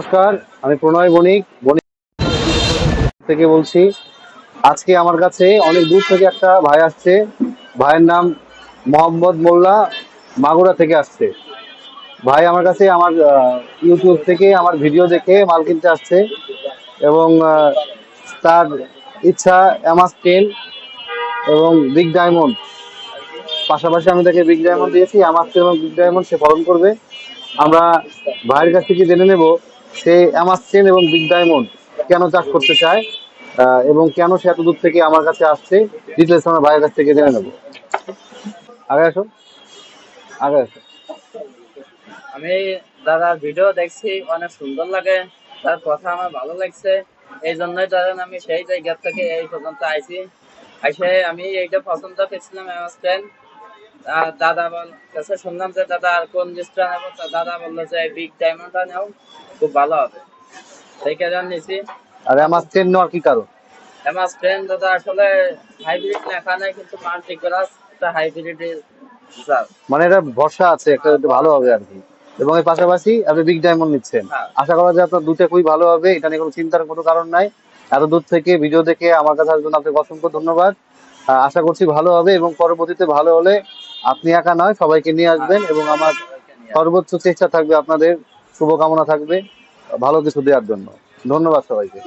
নমস্কার, আমি প্রণয় বণিক বণিক থেকে বলছি। আজকে আমার কাছে অনেক দূর থেকে একটা ভাই আসছে। ভাইয়ের নাম মোহাম্মদ মোল্লা মাগুরা থেকে আসছে। ভাই আমার কাছে আমার ইউটিউব থেকে আমার ভিডিও দেখে মাল কিনতে আসছে এবং তার ইচ্ছা এমাস টেন এবং বিগ ডায়মন্ড পাশাপাশি আমি তাকে বিগ ডায়মন্ড দিয়েছি আমার এবং বিগ ডায়মন্ড সে পালন করবে। আমরা ভাইয়ের কাছ থেকে জেনে নেব সে অ্যামাস্টেন এবং বিগ ডায়মন্ড কেন চাষ করতে চায় এবং কেন সে এত দূর থেকে আমার কাছে আসছে ডিটেলস আমরা ভাইয়ের কাছ থেকে জেনে নেব। আগে আসো। আগে আসো। আমি দাদার ভিডিও দেখছি, অনেক সুন্দর লাগে, তার কথা আমার ভালো লাগছে, এই জন্যই ধরেন আমি সেই জায়গা থেকে এই পর্যন্ত আইছি। এসে আমি এইটা পছন্দ করছিলাম এমাস্টেন দাদা বল কাছে শুনলাম যে দাদা আর কোন জিনিসটা নেব? তা দাদা বলল যে বিগ ডায়মন্ডটা নেও খুব ভালো হবে। সেই কারণে নিছি। আর অ্যামাস্টেন নেওয়ার কি কারণ? এমাস্টেন দাদা আসলে হাইব্রিড লেখা নেই কিন্তু মাল্টিগ্রাস একটা হাইব্রিড মানে এটা ভরসা আছে একটা ভালো হবে আর কি। এবং এর পাশাপাশি আপনি বিগ ডায়মন্ড নিচ্ছেন। হ্যাঁ। আশা করা যায় আপনার দুটো খুবই ভালো হবে এটা নিয়ে কোনো চিন্তার কোনো কারণ নাই। এত দূর থেকে ভিডিও দেখে আমার কাছে আসার জন্য আপনাকে অসংখ্য ধন্যবাদ। আশা করছি ভালো হবে এবং পরবর্তীতে ভালো হলে আপনি একা নয়, সবাইকে নিয়ে আসবেন এবং আমার সর্বোচ্চ চেষ্টা থাকবে আপনাদের, শুভকামনা থাকবে, ভালো কিছু দেওয়ার জন্য। ধন্যবাদ সবাইকে।